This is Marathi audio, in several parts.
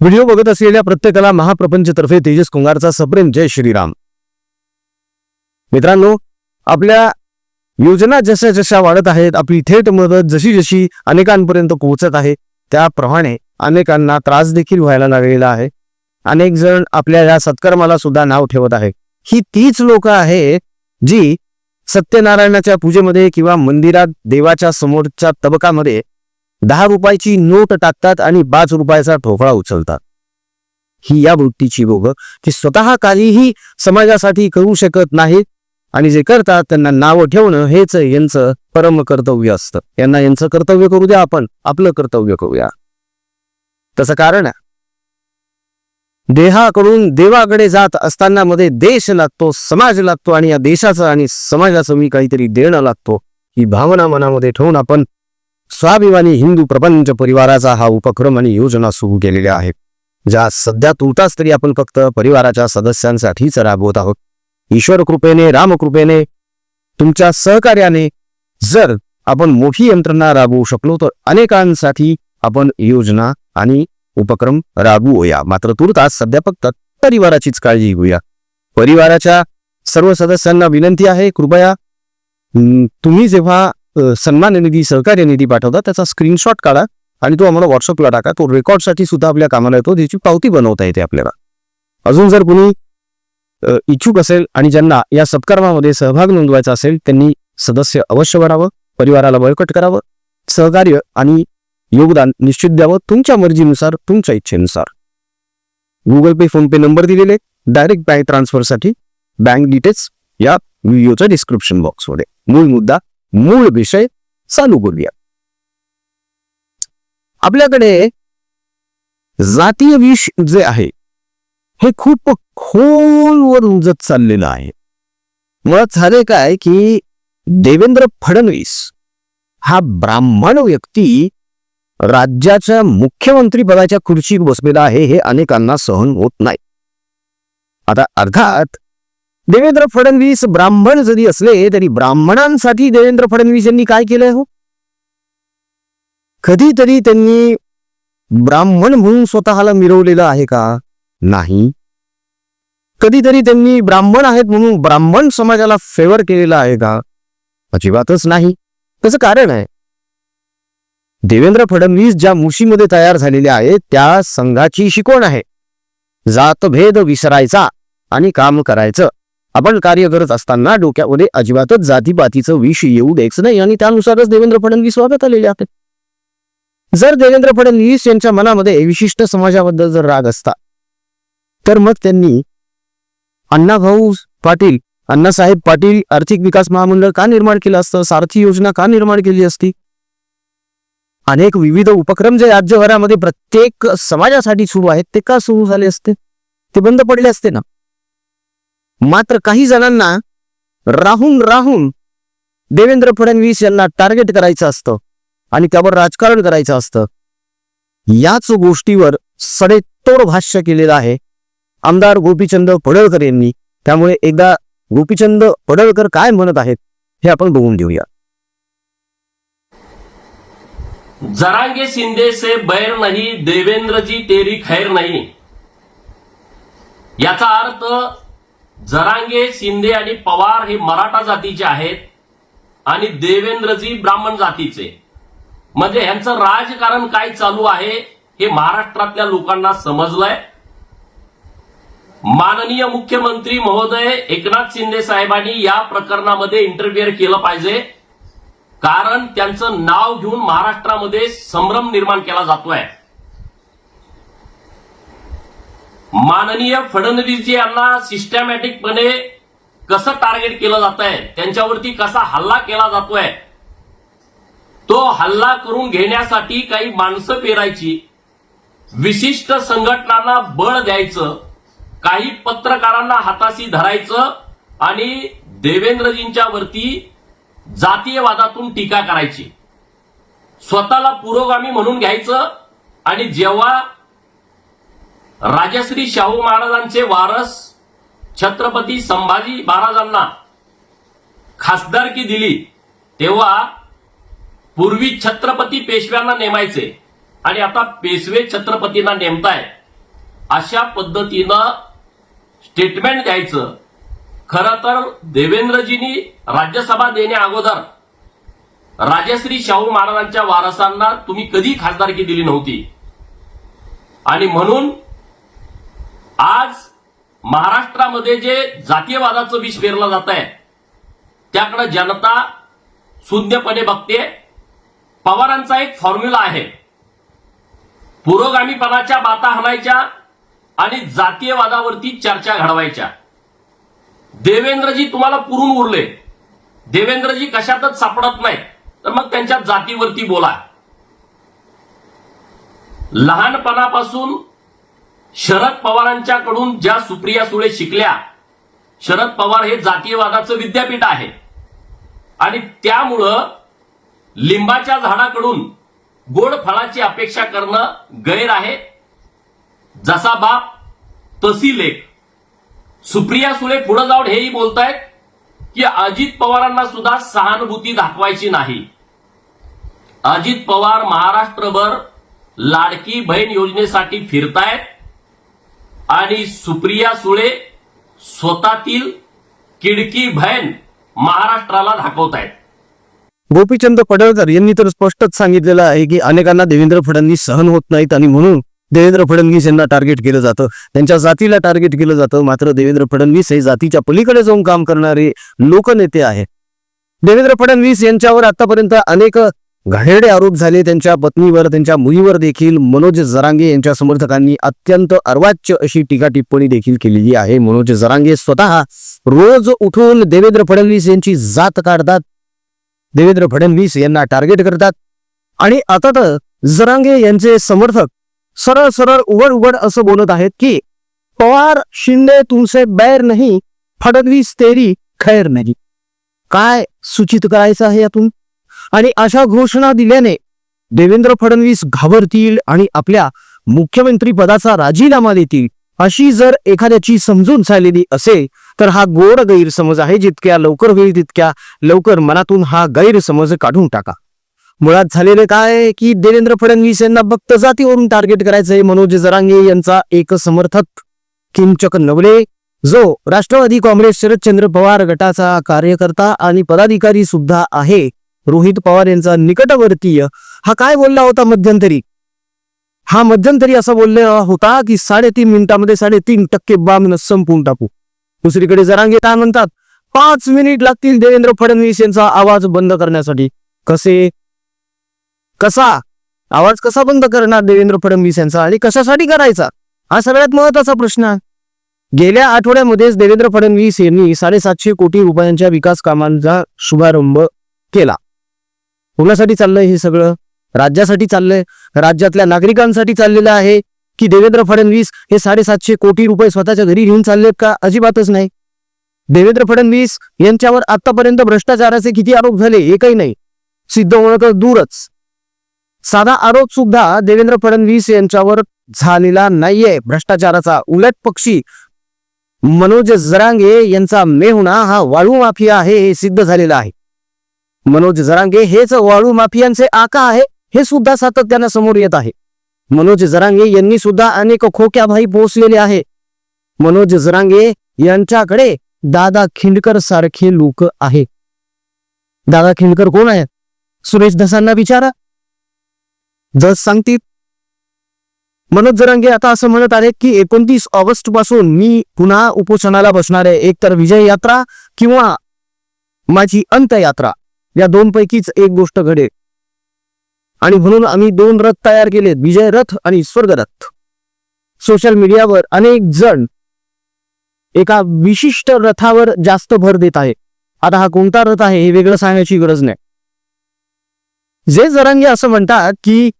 व्हिडिओ बघत असलेल्या प्रत्येकाला महाप्रपंचतर्फे तेजस कुंगारचा सप्रेम जय श्रीराम. मित्रांनो आपल्या योजना जशा जशा वाढत आहेत आपली थेट मदत जशी जशी अनेकांपर्यंत पोहोचत आहे त्याप्रमाणे अनेकांना त्रास देखील व्हायला लागलेला आहे. अनेक जण आपल्या या सत्कर्माला सुद्धा नाव ठेवत आहे ही तीच लोक आहेत जी सत्यनारायणाच्या पूजेमध्ये किंवा मंदिरात देवाच्या समोरच्या तबकामध्ये दहा रुपयाची नोट टाकतात आणि पाच रुपयाचा ठोकळा उचलतात. ही या वृत्तीची लोक की स्वतः काहीही समाजासाठी करू शकत नाहीत आणि जे करतात त्यांना नावं ठेवणं हेच यांचं परम कर्तव्य असतं. यांना यांचं कर्तव्य करू द्या आपण आपलं कर्तव्य करूया. तसं कारण आहे देहाकडून देवाकडे जात असताना मध्ये देश लागतो समाज लागतो आणि या देशाचं आणि समाजाचं मी काहीतरी देणं लागतो ही भावना मनामध्ये ठेवून आपण स्वाभिमानी हिंदू प्रपंच परिवाराचा हा उपक्रम आणि योजना सुरू केलेल्या आहेत ज्या सध्या तुर्तास तरी आपण फक्त परिवाराच्या सदस्यांसाठीच राबवत आहोत. ईश्वर कृपेने रामकृपेने तुमच्या सहकार्याने जर आपण मोठी यंत्रणा राबवू शकलो तर अनेकांसाठी आपण योजना आणि उपक्रम राबवूया. मात्र तुर्तास सध्या फक्त परिवाराचीच काळजी घेऊया. परिवाराच्या सर्व सदस्यांना विनंती आहे कृपया तुम्ही जेव्हा सन्मान निधी सहकार्य निधी पाठवता त्याचा स्क्रीनशॉट काढा आणि तो आम्हाला व्हॉट्सअपला टाका. तो रेकॉर्डसाठी सुद्धा आपल्या कामाला येतो त्याची पावती बनवता येते आपल्याला. अजून जर कुणी इच्छुक असेल आणि ज्यांना या सत्कर्मामध्ये सहभाग नोंदवायचा असेल त्यांनी सदस्य अवश्य बनावं परिवाराला बळकट करावं सहकार्य आणि योगदान निश्चित द्यावं तुमच्या मर्जीनुसार तुमच्या इच्छेनुसार. Google pay phone pay number दिलेले डायरेक्ट बँक ट्रान्सफरसाठी बँक डिटेल्स या व्हिडिओच्या डिस्क्रिप्शन बॉक्समध्ये मूळ मुद्दा मूळ विषय चालू करूया आपल्याकडे जातीय विष जे आहे हे खूप खोलवर रुंजत चाललेलं आहे. मुळात झाले काय की देवेंद्र फडणवीस हा ब्राह्मण व्यक्ती राज्याच्या मुख्यमंत्री पदाच्या खुर्चीत बसलेला आहे हे अनेकांना सहन होत नाही. आता अर्थात देवेंद्र फडणवीस ब्राह्मण जरी असले तरी ब्राह्मणांसाठी देवेंद्र फडणवीस यांनी काय केलंय हो? कधीतरी त्यांनी ब्राह्मण म्हणून स्वतःला मिरवलेलं आहे का? नाही. कधीतरी त्यांनी ब्राह्मण आहेत म्हणून ब्राह्मण समाजाला फेवर केलेला आहे का? अजिबातच नाही. त्याचं कारण आहे देवेंद्र फडणवीस ज्या मुशीमध्ये तयार झालेले आहेत त्या संघाची शिकवण आहे. जातभेद विसरायचा आणि काम करायचं. आपण कार्य करत असताना डोक्यामध्ये अजिबातच जातीपातीचं विष येऊ द्यायचं नाही आणि त्यानुसारच देवेंद्र फडणवीस वागत आलेले आहेत. जर देवेंद्र फडणवीस यांच्या मनामध्ये विशिष्ट समाजाबद्दल जर राग असता तर मग त्यांनी अण्णाभाऊ पाटील अण्णासाहेब पाटील आर्थिक विकास महामंडळ का निर्माण केलं असतं? सारथी योजना का निर्माण केली असती? अनेक विविध उपक्रम जे राज्यभरामध्ये प्रत्येक समाजासाठी सुरू आहेत ते का सुरू झाले असते? ते बंद पडले असते ना? मात्र काही जणांना राहून राहून देवेंद्र फडणवीस यांना टार्गेट करायचं असतं आणि त्यावर राजकारण करायचं असतं. याच गोष्टीवर सडेतोड भाष्य केलेलं आहे. आमदार गोपीचंद पडळकर यांनी. त्यामुळे एकदा गोपीचंद पडळकर काय म्हणत आहेत हे आपण बघून घेऊया. जरांगे शिंदे से बैर नाही देवेंद्रजी तेरी खैर नाही. याचा अर्थ जरांगे शिंदे आणि पवार हे मराठा जातीचे आहेत आणि देवेंद्रजी ब्राह्मण जातीचे. म्हणजे ह्यांचं राजकारण काय चालू आहे हे महाराष्ट्रातल्या लोकांना समजलंय. माननीय मुख्यमंत्री महोदय एकनाथ शिंदे साहेबांनी या प्रकरणामध्ये इंटरफिअर केलं पाहिजे. कारण त्यांचं नाव घेऊन महाराष्ट्रामध्ये संभ्रम निर्माण केला जातोय. माननीय फडणवीस यांना सिस्टमॅटिकपणे कसं टार्गेट केलं जात आहे त्यांच्यावरती कसा हल्ला केला जातोय तो हल्ला करून घेण्यासाठी काही माणसं पेरायची विशिष्ट संघटनांना बळ द्यायचं काही पत्रकारांना हाताशी धरायचं आणि देवेंद्रजींच्या वरती जातीयवादातून टीका करायची. स्वतःला पुरोगामी म्हणून घ्यायचं आणि जेव्हा राजश्री शाहू महाराजांचे वारस छत्रपती संभाजी महाराजांना खासदारकी दिली तेव्हा पूर्वी छत्रपती पेशव्यांना नेमायचे आणि आता पेशवे छत्रपतींना नेमताय अशा पद्धतीनं स्टेटमेंट द्यायचं. खरं तर देवेंद्रजींनी राज्यसभा देण्या अगोदर राजश्री शाहू महाराजांच्या वारसांना तुम्ही कधी खासदारकी दिली नव्हती. आणि म्हणून आज महाराष्ट्रामध्ये जे जातीयवादाचं विष पेरलं जात आहे त्याकडे जनता शून्यपणे बघते. पवारांचा एक फॉर्म्युला आहे. पुरोगामीपणाच्या बाता हाणायच्या आणि जातीयवादावरती चर्चा घडवायच्या. देवेंद्रजी तुम्हाला पुरून उरले. देवेंद्रजी कशातच सापडत नाहीत तर मग त्यांच्या जातीवरती बोला. लहानपणापासून शरद पवारांच्याकडून ज्या सुप्रिया सुळे शिकल्या शरद पवार हे जातीयवादाचं विद्यापीठ आहे. आणि त्यामुळं लिंबाच्या झाडाकडून गोड फळाची अपेक्षा करणं गैर आहे. जसा बाप तशी लेख. सुप्रिया सुळे पुढे जाऊन हेही बोलतायत की अजित पवारांना सुद्धा सहानुभूती दाखवायची नाही. अजित पवार महाराष्ट्रभर लाडकी बहीण योजनेसाठी फिरतायत. आणि सुप्रिया सुळे स्वतःतील किडकी बहीण महाराष्ट्राला दाखवतायत. गोपीचंद पडळकर यांनी तर स्पष्टच सांगितलेलं आहे की अनेकांना देवेंद्र फडणवीस सहन होत नाहीत आणि म्हणून देवेंद्र फडणवीस यांना टार्गेट केलं जातं. त्यांच्या जातीला टार्गेट केलं जातं. मात्र देवेंद्र फडणवीस हे जातीच्या पलीकडे जाऊन काम करणारे लोकनेते आहेत. देवेंद्र फडणवीस यांच्यावर आतापर्यंत अनेक घाणेरडे आरोप झाले. त्यांच्या पत्नीवर त्यांच्या मुलीवर देखील मनोज जरांगे यांच्या समर्थकांनी अत्यंत अर्वाच्य अशी टीका टिप्पणी देखील केलेली आहे. मनोज जरांगे स्वतः रोज उठून देवेंद्र फडणवीस यांची जात काढतात. देवेंद्र फडणवीस यांना टार्गेट करतात. आणि आता तर जरांगे यांचे समर्थक सरळ सरळ उघड उघड असं बोलत आहेत की पवार शिंदे तुमचे बैर नाही फडणवीस तेरी खैर नाही. काय सूचित करायचं आहे यातून? आणि अशा घोषणा दिल्याने देवेंद्र फडणवीस घाबरतील आणि आपल्या मुख्यमंत्री पदाचा राजीनामा देतील अशी जर एखाद्याची समजून झालेली असेल तर हा गोड गैरसमज आहे. जितक्या लवकर होईल तितक्या लवकर मनातून हा गैरसमज काढून टाका. मुळात झालेले काय की देवेंद्र फडणवीस यांना फक्त जातीवरून टार्गेट करायचंय मनोज जरांगे यांचा एक समर्थक किंचक नवले जो राष्ट्रवादी काँग्रेस शरदचंद्र पवार गटाचा कार्यकर्ता आणि पदाधिकारी सुद्धा आहे. रोहित पवार यांचा निकटवर्तीय हा काय बोलला होता मध्यंतरी? हा मध्यंतरी असा बोलला होता की साडेतीन मिनिटामध्ये साडेतीन टक्के बाम संपवून टाकू. दुसरीकडे जरांगे काय म्हणतात पाच मिनिट लागतील देवेंद्र फडणवीस यांचा आवाज बंद करण्यासाठी. कसे? कसा? आवाज कसा बंद करणार देवेंद्र फडणवीस यांचा आणि कशासाठी करायचा? हा सगळ्यात महत्त्वाचा प्रश्न आहे. गेल्या आठवड्यामध्येच देवेंद्र फडणवीस यांनी साडेसातशे कोटी रुपयांच्या विकास कामांचा शुभारंभ केला. कोणासाठी चाललंय हे सगळं? राज्यासाठी चाललंय? राज्यातल्या नागरिकांसाठी चाललेलं आहे की देवेंद्र फडणवीस हे साडेसातशे कोटी रुपये स्वतःच्या घरी घेऊन चाललेत का अजिबातच नाही. देवेंद्र फडणवीस यांच्यावर आतापर्यंत भ्रष्टाचाराचे किती आरोप झाले एकही नाही. सिद्ध होणं तर दूरच. साधा आरोप सुद्धा देवेंद्र फडणवीस यांच्यावर झालेला नाहीये. भ्रष्टाचाराचा उलट पक्षी मनोज जरांगे यांचा मेहुणा हा वाळू माफिया आहे हे सिद्ध झालेलं आहे. मनोज जरांगे हेच वाळू माफियांचे आका आहे हे सुद्धा सातत्यानं समोर येत आहे. मनोज जरांगे यांनी सुद्धा अनेक खोक्या भाई पोहोचलेले आहे. मनोज जरांगे यांच्याकडे दादा खिंडकर सारखे लोक आहे. दादा खिंडकर कोण आहेत सुरेश धसांना विचारा. जस सांगतील. मनोज जरांगे आता असं म्हणत आहेत की एकोणतीस ऑगस्टपासून मी पुन्हा उपोषणाला बसणार आहे. एक तर विजय यात्रा किंवा माझी अंत्ययात्रा. या दोन पैकीच एक गोष्ट घडेल. आणि म्हणून आम्ही दोन रथ तयार केलेत विजय रथ आणि स्वर्गरथ सोशल मीडियावर अनेक जण एका विशिष्ट रथावर जास्त भर देत आहे. आता हा कोणता रथ आहे हे वेगळं सांगायची गरज नाही. जे जरांगे असं म्हणतात की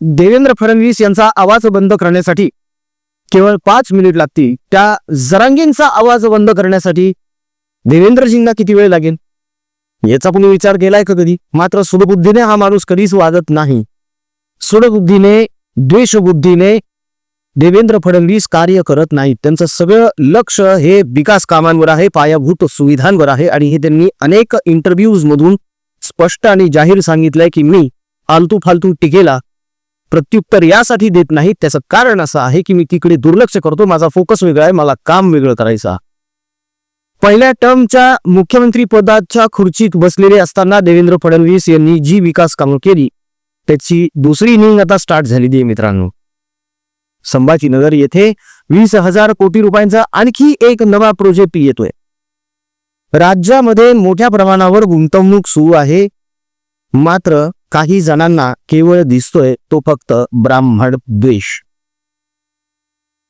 देवेंद्र फडणवीस यांचा आवाज बंद करण्यासाठी केवळ पाच मिनिट लागतील. त्या जरांगेंचा आवाज बंद करण्यासाठी देवेंद्रजींना किती वेळ लागेल? याचा कुणी विचार केलाय का कधी? मात्र सुडबुद्धीने हा माणूस कधीच वागत नाही. सुडबुद्धीने द्वेषबुद्धीने देवेंद्र फडणवीस कार्य करत नाहीत. त्यांचं सगळं लक्ष हे विकास कामांवर आहे पायाभूत सुविधांवर आहे आणि हे त्यांनी अनेक इंटरव्ह्यूज मधून स्पष्ट आणि जाहीर सांगितलंय की मी आलतू फालतू टिकेला प्रत्युत्तर यासाठी देत नाहीत. त्याचं कारण असं आहे की मी तिकडे दुर्लक्ष करतो माझा फोकस वेगळा आहे मला काम वेगळं करायचं पहिल्या टर्मच्या मुख्यमंत्री पदाच्या खुर्चीत बसलेले असताना देवेंद्र फडणवीस यांनी जी विकास कामं केली त्याची दुसरी इनिंग आता स्टार्ट झालेली आहे मित्रांनो. संभाजीनगर येथे वीस हजार कोटी रुपयांचा आणखी एक नवा प्रोजेक्ट येतोय. राज्यामध्ये मोठ्या प्रमाणावर गुंतवणूक सुरू आहे. मात्र काही जणांना केवळ दिसतोय तो फक्त ब्राह्मण द्वेष.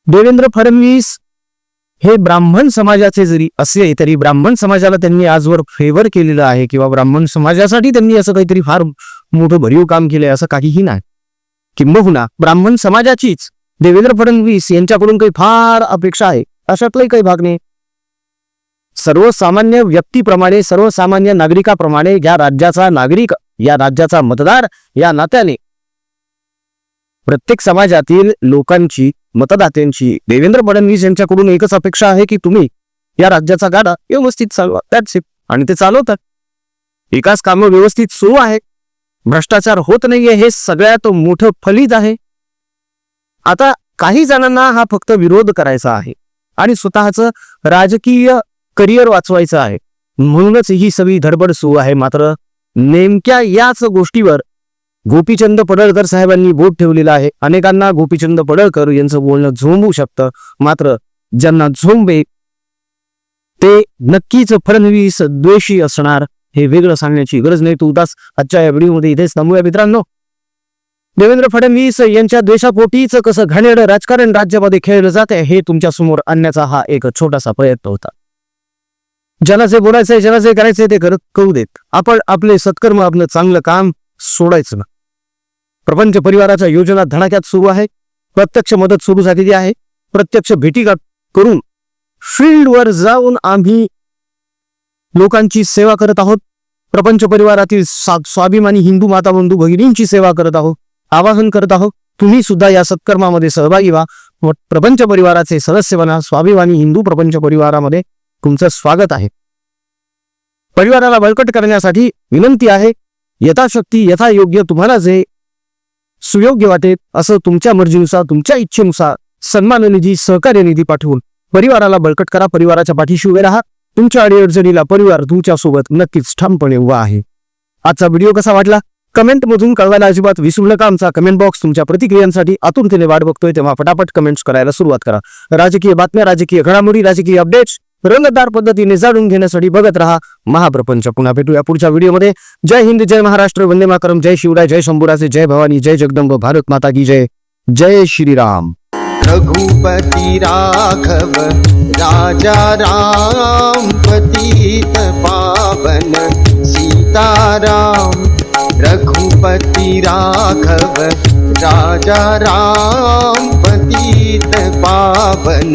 देवेंद्र फडणवीस हे ब्राह्मण समाजाचे जरी असले तरी ब्राह्मण समाजाला त्यांनी आजवर फेवर केलेलं आहे किंवा ब्राह्मण समाजासाठी त्यांनी असं काहीतरी फार मोठं भरीव काम केलंय असं काहीही नाही. किंबहुना ब्राह्मण समाजाचीच देवेंद्र फडणवीस यांच्याकडून काही फार अपेक्षा आहे. अशातलाही काही भाग नाही. सर्वसामान्य व्यक्तीप्रमाणे सर्वसामान्य नागरिकाप्रमाणे या राज्याचा नागरिक या राज्याचा मतदार या नात्याने प्रत्येक समाजातील लोकांची मतदात्यांची देवेंद्र फडणवीस यांच्याकडून एकच अपेक्षा आहे की तुम्ही या राज्याचा गाडा व्यवस्थित चालवा. त्याच आणि ते चालवतात. विकास कामं व्यवस्थित सुरू आहे भ्रष्टाचार होत नाहीये हे सगळ्यात मोठं फलित आहे. आता काही जणांना हा फक्त विरोध करायचा आहे. आणि स्वतःचं राजकीय करिअर वाचवायचं आहे. म्हणूनच ही सगळी धडबड सुरू आहे. मात्र नेमक्या याच गोष्टीवर गोपीचंद पडळकर साहेबांनी बोट ठेवलेलं आहे. अनेकांना गोपीचंद पडळकर यांचं बोलणं झोंबू शकतं. मात्र ज्यांना झोंबे ते नक्कीच फडणवीस द्वेषी असणार हे वेगळं सांगण्याची गरज नाही. तू उदास आजच्या या व्हिडिओमध्ये इथेच थांबूया मित्रांनो. देवेंद्र फडणवीस यांच्या द्वेषापोटीच कसं घाणेरडं राजकारण राज्यामध्ये खेळलं जाते हे तुमच्यासमोर आणण्याचा हा एक छोटासा प्रयत्न होता. ज्याला जे बोलायचंय ज्याला जे करायचंय ते करत करू देत. आपण आपले सत्कर्म आपलं चांगलं काम सोडायचं ना. प्रपंच परिवाराच्या योजना धडाक्यात सुरू आहे. प्रत्यक्ष मदत सुरू झालेली आहे. प्रत्यक्ष भेटी करून फील्डवर जाऊन आम्ही लोकांची सेवा करत आहोत. प्रपंच परिवारातील स्वाभिमानी हिंदू माता बंधू भगिनींची सेवा करत आहोत. आवाहन करत आहोत. तुम्ही सुद्धा या सत्कर्मामध्ये सहभागी व्हा. व प्रपंच परिवाराचे सदस्य बना. स्वाभिमानी हिंदू प्रपंच परिवारामध्ये तुमचं स्वागत आहे. परिवाराला बळकट करण्यासाठी विनंती आहे. यथाशक्ती यथायोग्य तुम्हाला जे सुयोग्य वाटेल असं तुमच्या मर्जीनुसार तुमच्या इच्छेनुसार सन्मान निधी सहकार्य निधी पाठवून परिवाराला बळकट करा. परिवाराच्या पाठीशी उभे राहा. तुमच्या अडीअडचणीला परिवार तुमच्यासोबत नक्कीच ठामपणे उभा आहे. आजचा व्हिडिओ कसा वाटला? कमेंट मधून कळवायला अजिबात विसरू नका. आमचा कमेंट बॉक्स तुमच्या प्रतिक्रियांसाठी आतुरतेने वाट बघतोय तेव्हा फटाफट कमेंट्स करायला सुरुवात करा. राजकीय बातम्या राजकीय घडामोडी राजकीय अपडेट्स रंगतदार पद्धतीने जाणून घेण्यासाठी बघत राहा महाप्रपंच. पुन्हा भेटूया पुढच्या व्हिडिओमध्ये. जय हिंद जय महाराष्ट्र वंदे माकरम जय शिवराय जय शंभूराजे जय भवानी जय जगदंब भारत माता की जय. जय श्रीराम. रघुपती राघव राजा राम पतित पावन सीताराम. रघुपति राघव राजा राम पतित पावन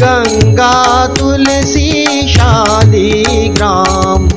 गङ्गा तुलसी शालिग्राम।